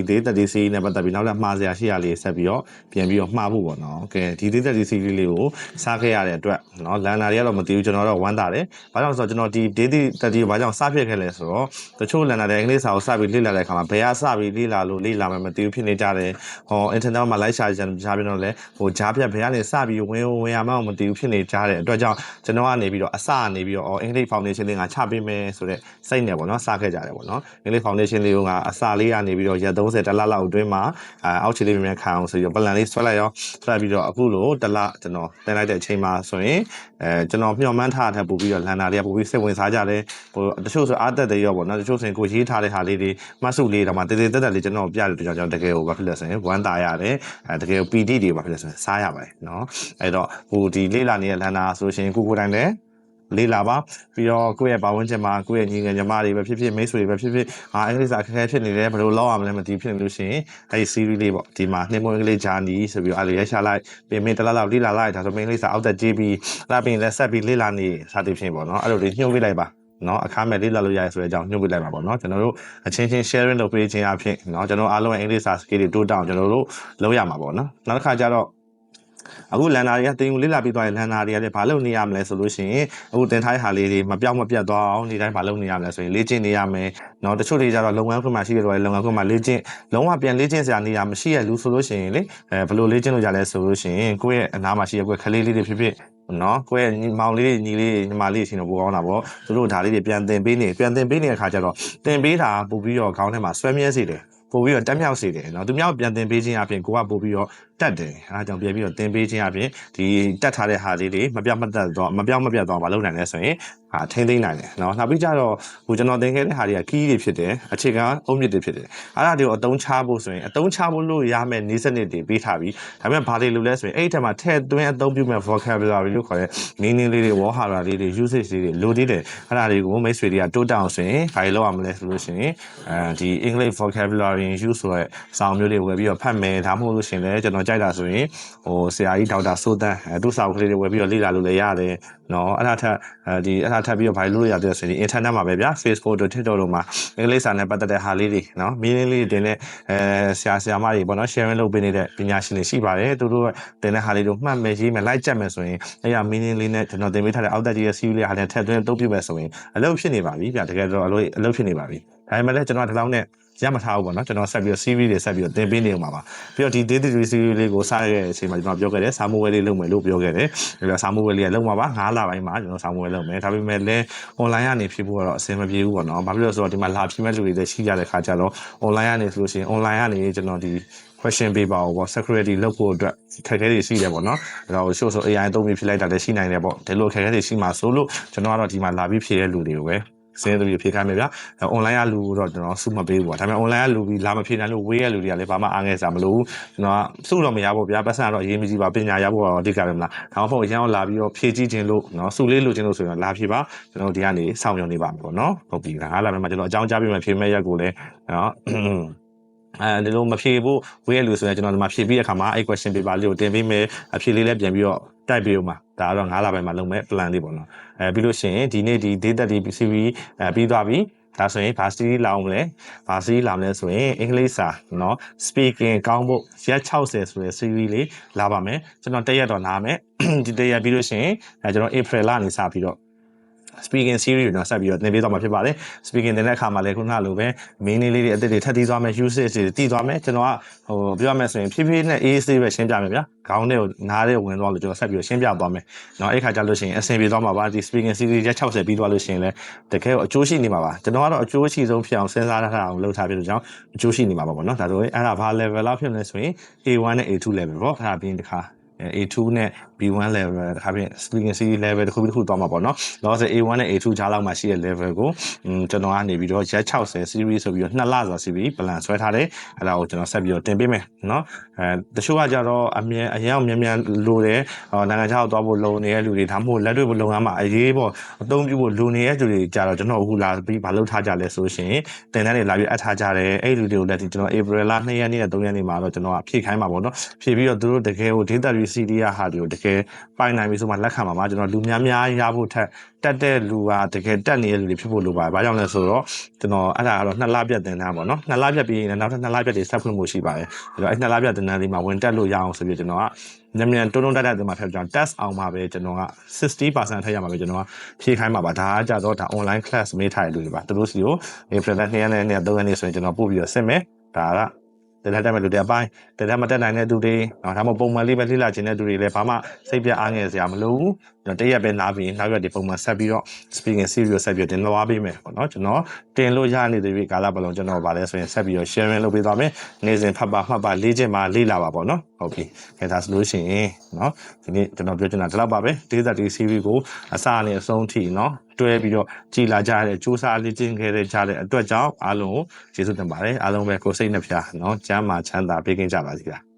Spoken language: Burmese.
ဒီဒေးသက်ဒီစီနဲ့ပတ်သက်ပြီးနောက်လည်းမှားစရာရှိရလေးဆက်ပြီးတော့ပြန်ပြီးတော့မှားဖို့ပေါ့နော်ကဲဒီဒေးသက်ဒီစီလေးကိုစားခဲ့ရတဲ့အတွက်နော်လန်နာတွေကတော့မသိဘူးကျွန်တော်တော့ဝမ်းသာတယ်ဘာကြောင့်လဲဆိုတော့ကျွန်တော်ဒီဒေးသက်သက်ဒီဘာကြောင့်စဖြစ်ခဲ့လဲဆိုတော့တချို့လန်နာတွေအင်္ဂလိပ်စာကိုစပြီးလေ့လာတဲ့အခါမှာဘယ်ကစပြီးလေ့လာလို့လေ့လာမှမသိဘူးဖြစ်နေကြတယ်ဟောအင်တာနက်မှာလိုက်ရှာကြရှာပြီးတော့လည်းဟိုဂျားပြတ်ဘယ်ကနေစပြီးဝင်ဝင်ရမှမသိဘူးဖြစ်နေကြတဲ့အတွက်ကြောင့်ကျွန်တော်ကနေပြီးတော့အစကနေပြီးတော့အော်အင်္ဂလိပ်ဖောင်ဒေးရှင်းလေးငါချပေးမယ်ဆိုတဲ့စိတ်နဲ့ပေါ့နော်စခဲ့ကြတယ်ပေါ့နော်အင်္ဂလိပ်ဖောင်ဒေးရှင်းလေးကငါအစလေးကနေပြီးတော့ရက်30တလလောက်အတွင်းမှာအာအောက်ခြေလေးမြန်မြန်ခံအောင်ဆိုပြီးတော့ပလန်လေးဆွဲလိုက်ရောဆွဲပြီးတော့အခုလိုတလကျွန်တော်တင်လိုက်တဲ့အချိန်မှာဆိုရင်အဲကျွန်တော်မျှော်မှန်းထားတဲ့ပို့ပြီးတော့လန်နာလေးကပို့ပြီးစိတ်ဝင်စားကြတယ်ဟိုတချို့ဆိုအားတက်တယ်ရောပေါ့နော်တချို့ဆိုရင်ကိုရေးထားတဲ့ဟာလေးတွေမှတ်စုလေးတော့မှတည်တည်တက်တက်လေးကျွန်တော်ပြတယ်ကြောင့်ကျွန်တော်တကယ်ကိုဘာဖြစ်လဲဆိုရင်ဝမ်းသာရတယ်အဲတကယ်ကို PD တွေဘာဖြစ်လဲဆိုရင်စားရပါတယ်နော်အဲ့တော့ဟိုဒီလေးလာနေတဲ့လန်နာဆိုရှင်ကိုကိုတိုင်းလည်း လေးလာပါပြီးတော့ကိုယ့်ရဲ့ဘာဝန်းကျင်မှာကိုယ့်ရဲ့ညီငယ်ညီမတွေပဲဖြစ်ဖြစ်မိတ်ဆွေတွေပဲဖြစ်ဖြစ်အာအင်္ဂလိပ်စာအခက်အခဲဖြစ်နေတယ်ဘယ်လိုလောက်အောင်လဲမသိဖြစ်နေလို့ရှိရင်အဲဒီ series လေးပေါ့ဒီမှာနှင်းမွေးကလေး journey ဆိုပြီးတော့အဲ့လိုရရှာလိုက်ပြင်မင်းတစ်လားလောက်လေးလာလိုက်ဒါဆိုမင်းလေးစာအောက်သက်ကြည့်ပြီးလာပြင်လက်ဆက်ပြီးလေးလာနေစသည်ဖြင့်ပေါ့နော်အဲ့လိုလေးညှို့ပေးလိုက်ပါနော်အခါမဲ့လေးလာလို့ရရဆိုတဲ့အကြောင်းညှို့ပေးလိုက်ပါပေါ့နော်ကျွန်တော်တို့အချင်းချင်း sharing လုပ်ပေးခြင်းအဖြစ်နော်ကျွန်တော်အားလုံးရဲ့အင်္ဂလိပ်စာ skill တွေတိုးတောင်းကျွန်တော်တို့လုပ်ရမှာပေါ့နော်နောက်တစ်ခါကျတော့ အခုလန်နာတွေကတင်ယူလေးလာပြီးသွားရင်လန်နာတွေကလည်းဘာလုပ်နေရမလဲဆိုလို့ရှိရင်အခုတင်ထားတဲ့ဟာလေးတွေမပြောင်းမပြတ်သွားအောင်ဒီတိုင်းဘာလုပ်နေရမလဲဆိုရင်လေ့ကျင့်နေရမယ်เนาะတချို့တွေကျတော့လုပ်ငန်းခွင်မှာရှိတဲ့တော့လုပ်ငန်းခွင်မှာလေ့ကျင့်လုံးဝပြန်လေ့ကျင့်စရာနေရာမရှိရလူဆိုလို့ရှိရင်လေအဲဘယ်လိုလေ့ကျင့်လို့ရလဲဆိုလို့ရှိရင်ကိုယ့်ရဲ့အနားမှာရှိတဲ့ကိုယ့်ခလေးလေးတွေဖြစ်ဖြစ်နော်ကိုယ့်ရဲ့ညီမောင်လေးတွေညီလေးညီမလေးတွေရှင်တော့ပိုကောင်းတာပေါ့သူတို့ဒါလေးတွေပြန်သင်ပေးနေပြန်သင်ပေးနေတဲ့အခါကျတော့သင်ပေးတာပို့ပြီးတော့ခေါင်းထဲမှာဆွဲမြဲစေတယ်ပို့ပြီးတော့တက်မြောက်စေတယ်เนาะသူမြောက်ပြန်သင်ပေးခြင်းအပြင်ကိုကပို့ပြီးတော့ တက်တယ်အဲဒါကြောင့်ပြန်ပြီးတော့သင်ပေးခြင်းအပြင်ဒီတက်ထားတဲ့ဟာလေးတွေမပြောင်းမတက်တော့မပြောင်းမပြတ်တော့မလုပ်နိုင်လဲဆိုရင်ဟာထိမ့်သိမ့်နိုင်တယ်နော်နောက်ပြီးကြတော့ဟိုကျွန်တော်သင်ခဲ့တဲ့ဟာတွေက key တွေဖြစ်တယ်အခြေခံအုတ်မြစ်တွေဖြစ်တယ်အဲဒါတွေကိုအသုံးချဖို့ဆိုရင်အသုံးချဖို့လို့ရမယ့်နည်းစနစ်တွေပေးထားပြီးဒါပေမဲ့ဘာတွေလုပ်လဲဆိုရင်အဲ့ဒီထက်မှာထည့်သွင်းအသုံးပြုမဲ့ vocabulary လို့ခေါ်တဲ့နည်းနည်းလေးတွေ word harder လေးတွေ usage လေးတွေလိုသေးတယ်အဲဒါတွေကိုမိတ်ဆွေတွေကတိုးတက်အောင်ဆိုရင်ဘာတွေလုပ်ရမလဲဆိုလို့ရှိရင်အဲဒီ English vocabulary use ဆိုတဲ့စာအုပ်မျိုးတွေဝယ်ပြီးတော့ဖတ်မယ်ဒါမှမဟုတ်လို့ရှိရင်လည်းကျွန်တော်ကြိုက်တာဆိုရင်ဟိုဆရာကြီးဒေါက်တာစိုးတန်းအဲသူ့စာအုပ်ကလေးတွေဝယ်ပြီးတော့လေ့လာလို့လည်းရတယ်နော်အဲ့ဒါထက်အဲဒီအဲ့ဒါထပ်ပြီးတော့ဘာလို့လုပ်ရတဲ့ဆိုရင် internet မှာပဲဗျာ Facebook တို့ TikTok တို့မှာအင်္ဂလိပ်စာနဲ့ပတ်သက်တဲ့ဟာလေးတွေနော် meaning လေးတွေတင်တဲ့အဲဆရာဆရာမတွေပေါ့နော် sharing လုပ်ပေးနေတဲ့ပညာရှင်တွေရှိပါတယ်သူတို့တင်တဲ့ဟာလေးတို့မှတ်မယ်ရေးမယ်လိုက်ကြက်မယ်ဆိုရင်အဲ့ရ meaning လေးနဲ့ကျွန်တော်တင်ပေးထားတဲ့အောက်တက်ကြီးရဲ့ series လေးဟာလည်းထည့်သွင်းအသုံးပြုမယ်ဆိုရင်အလုပ်ဖြစ်နေပါပြီဗျာတကယ်တော့အလုပ်အလုပ်ဖြစ်နေပါပြီ ဒါပေမဲ့လည်းကျွန်တော်ဒီလောက်နဲ့ရမထားဘူးပေါ့နော်ကျွန်တော်ဆက်ပြီးတော့ series တွေဆက်ပြီးတော့သင်ပေးနေမှာပါပြီးတော့ဒီ day to day series လေးကိုစရတဲ့အချိန်မှာကျွန်တော်ပြောခဲ့တယ်စာမိုးဝဲလေးလုပ်မယ်လို့ပြောခဲ့တယ်ပြီးတော့စာမိုးဝဲလေးကလုပ်မှာပါ9လပိုင်းမှာကျွန်တော်စာမိုးဝဲလုပ်မယ်ဒါပေမဲ့လည်း online ကနေဖြည့်ဖို့ကတော့အဆင်မပြေဘူးပေါ့နော်ဘာဖြစ်လို့လဲဆိုတော့ဒီမှာလာဖြည့်မဲ့လူတွေလည်းရှိကြတဲ့ခါကျတော့ online ကနေဆိုလို့ရှိရင် online ကနေကျွန်တော်ဒီ question paper ကိုပေါ့ security လုပ်ဖို့အတွက်ခက်ခဲတွေရှိတယ်ပေါ့နော်အဲ့တော့ show ဆို AI သုံးပြီးဖြည့်လိုက်တာလည်းရှိနိုင်တယ်ပေါ့ဒီလိုခက်ခဲတွေရှိမှာဆိုလို့ကျွန်တော်ကတော့ဒီမှာလာပြီးဖြည့်တဲ့လူတွေကိုပဲ စင်းသူတွေဖြေခိုင်းမယ်ဗျာ။ online ကလူတော့ကျွန်တော်စုမပေးဘူးပေါ့။ဒါပေမဲ့ online ကလူပြီးလာမဖြေနိုင်လို့ဝေးရလူတွေကလည်းဘာမှအားငယ်စားမလို့ကျွန်တော်ကစုတော့မရဘူးဗျာ။ပတ်စံကတော့အရေးမကြီးပါပညာရဖို့တော့အဓိကပဲမလား။ဒါမှမဟုတ်ရန်အောင်လာပြီးတော့ဖြေကြည့်ခြင်းလို့နော်စုလေးလိုခြင်းလို့ဆိုရင်လာဖြေပါကျွန်တော်ဒီကနေစောင့်ရုံနေပါမယ်ပေါ့နော်။ဟုတ်ပြီလား။အားလာမယ်မှာကျွန်တော်အကြောင်းကြားပြီးမှဖြေမဲ့ရက်ကိုလည်းနော် အဲဒီလိုမဖြေဖို့ဝေးရလူဆိုရင်ကျွန်တော်ဒီမှာဖြေပြီးတဲ့အခါမှာအဲ့ question paper လေးကိုတင်ပေးမယ်အဖြေလေးလည်းပြန်ပြီးတော့တိုက်ပြီးတော့မှာဒါကတော့9လပိုင်းမှာလုပ်မဲ့ plan လေးပေါ့နော်အဲပြီးလို့ရှိရင်ဒီနေ့ဒီ data ဒီ CV အဲပြီးသွားပြီဒါဆိုရင်ဘာစတီလာအောင်လဲဘာစတီလာမလဲဆိုရင်အင်္ဂလိပ်စာเนาะ speaking ကောင်းဖို့ရက်60ဆိုတဲ့ series လေးလာပါမယ်ကျွန်တော်တက်ရက်တော့နားမယ်ဒီတက်ရက်ပြီးလို့ရှိရင်အဲကျွန်တော် April လနေစပြီးတော့ speaking series ကိုတော့ဆက်ပြီးတော့သင်ပေးသွားမှာဖြစ်ပါတယ် speaking တင်တဲ့အခါမှာလည်းခုနလိုပဲ main လေးတွေအသစ်တွေထပ်သီးသွားမယ် usage တွေတည်သွားမယ်ကျွန်တော်ကဟိုပြောရမယ်ဆိုရင်ဖြည်းဖြည်းနဲ့ AAC ပဲရှင်းပြမယ်ဗျာခေါင်းထဲကိုနားထဲကိုဝင်သွားလို့ကျွန်တော်ဆက်ပြီးတော့ရှင်းပြသွားမယ်เนาะအဲ့ခါကျလို့ရှိရင်အဆင်ပြေသွားမှာပါဒီ speaking series ရက်60ပြီးသွားလို့ရှိရင်လည်းတကယ်ကိုအကျိုးရှိနေမှာပါကျွန်တော်ကတော့အကျိုးရှိဆုံးဖြစ်အောင်စဉ်းစားထားအောင်လုပ်ထားပြလို့ကြောင့်အကျိုးရှိနေမှာပါပေါ့เนาะဒါဆိုရင်အဲ့ဒါဘာ level လောက်ဖြစ်မလဲဆိုရင် A1 နဲ့ A2 level ပေါ့အဲ့ဒါပြီးရင်တခါ A2 နဲ့ B1 level တခါပြင် speaking series level တခုပြီးတစ်ခုသွားမှာပေါ့နော်။လောဆယ် A1 နဲ့ A2 ကြားလောက်မှာရှိတဲ့ level ကိုอืมကျွန်တော်ကနေပြီးတော့ရက်60 series ဆိုပြီးတော့နှစ်လဆို series plan ဆွဲထားတယ်။အဲ့ဒါကိုကျွန်တော်ဆက်ပြီးတော့တင်ပေးမယ်နော်။အဲတချို့ကကြတော့အမြဲအရင်မြန်မြန်လိုတယ်။ဟောနိုင်ငံခြားကိုသွားဖို့လုံနေတဲ့လူတွေဒါမှမဟုတ်လက်တွေ့ဖို့လုံရမှာအရေးပေါ့အသုံးပြုဖို့လူနေတဲ့လူတွေကြတော့ကျွန်တော်အခုလာပြီးမလုပ်ထားကြလဲဆိုရှင်တင်တဲ့တွေလာပြီးအပ်ထားကြတယ်။အဲ့လူတွေကိုလည်းဒီကျွန်တော် April လ2ရက်နေ့နဲ့3ရက်နေ့မှာတော့ကျွန်တော်ကဖြည့်ခိုင်းမှာပေါ့နော်။ဖြည့်ပြီးတော့သူတို့တကယ်ကို data စီဒီယာဟာဒီကိုတကယ်ပိုင်နိုင်ပြီဆိုမှလက်ခံပါမှာကျွန်တော်လူများများရဖို့ထက်တက်တဲ့လူကတကယ်တက်နေတဲ့လူတွေဖြစ်ဖို့လိုပါတယ်။ဘာကြောင့်လဲဆိုတော့ကျွန်တော်အဲ့ဒါကတော့နှစ်လပြတ်တင်တာပေါ့နော်။နှစ်လပြတ်ပြီးရင်လည်းနောက်ထပ်နှစ်လပြတ်တွေဆက်ဖွင့်ဖို့ရှိပါတယ်။ဒါတော့အဲ့နှစ်လပြတ်တင်တဲ့ဒီမှာဝင်တက်လို့ရအောင်ဆိုပြီးကျွန်တော်ကညံ့ညံ့တွန်းတွန်းတက်တက်တင်မှာထပ်ကြောင် test အောင်မှာပဲကျွန်တော်က60%ထည့်ရမှာပဲကျွန်တော်ကဖြည့်ခိုင်းမှာပါဒါကကြတော့ဒါ online class မေးထားတဲ့လူတွေပါသူတို့စီကို April 2ရက်နဲ့2ရက်3ရက်နေ့ဆိုရင်ကျွန်တော်ပို့ပြီးတော့စစ်မယ်ဒါက တက်တက်တက်မဲ့လူတွေအပိုင်းတက်တက်မတက်နိုင်တဲ့သူတွေနော်ဒါမှမဟုတ်ပုံမှန်လေးပဲလှည့်လာခြင်းတဲ့သူတွေလည်းဘာမှစိတ်ပြအားငယ်စရာမလိုဘူးကျွန်တော်တရက်ပဲနားပြီးနောက်ရက်ဒီပုံမှန်ဆက်ပြီးတော့ speaking series ဆက်ပြီးတော့တင်သွားပေးမယ်ပေါ့နော်ကျွန်တော်တင်လို့ရနေတဲ့ပြီကာလပတ်လုံးကျွန်တော်ဗာလဲဆိုရင်ဆက်ပြီးတော့ sharing လုပ်ပေးသွားမယ်နေ့စဉ်ဖတ်ပါမှတ်ပါလေ့ကျင့်ပါလေ့လာပါပေါ့နော်ဟုတ်ပြီခင်ဗျာဆိုလို့ရှိရင်နော်ဒီနေ့ကျွန်တော်ပြောချင်တာဒီလောက်ပါပဲဒေသတီ series ကိုအစနဲ့အဆုံးထိနော်တွဲပြီးတော့ကြည်လာကြတဲ့စူးစမ်းလေ့ကျင့်ခဲ့တဲ့ကြတဲ့အတွက်ကြောင့်အားလုံးကိုကျေးဇူးတင်ပါတယ်အားလုံးပဲကိုယ်စိတ်နှဖျားနော်ကျမ်းမာချမ်းသာပေးကင်းကြပါစေလား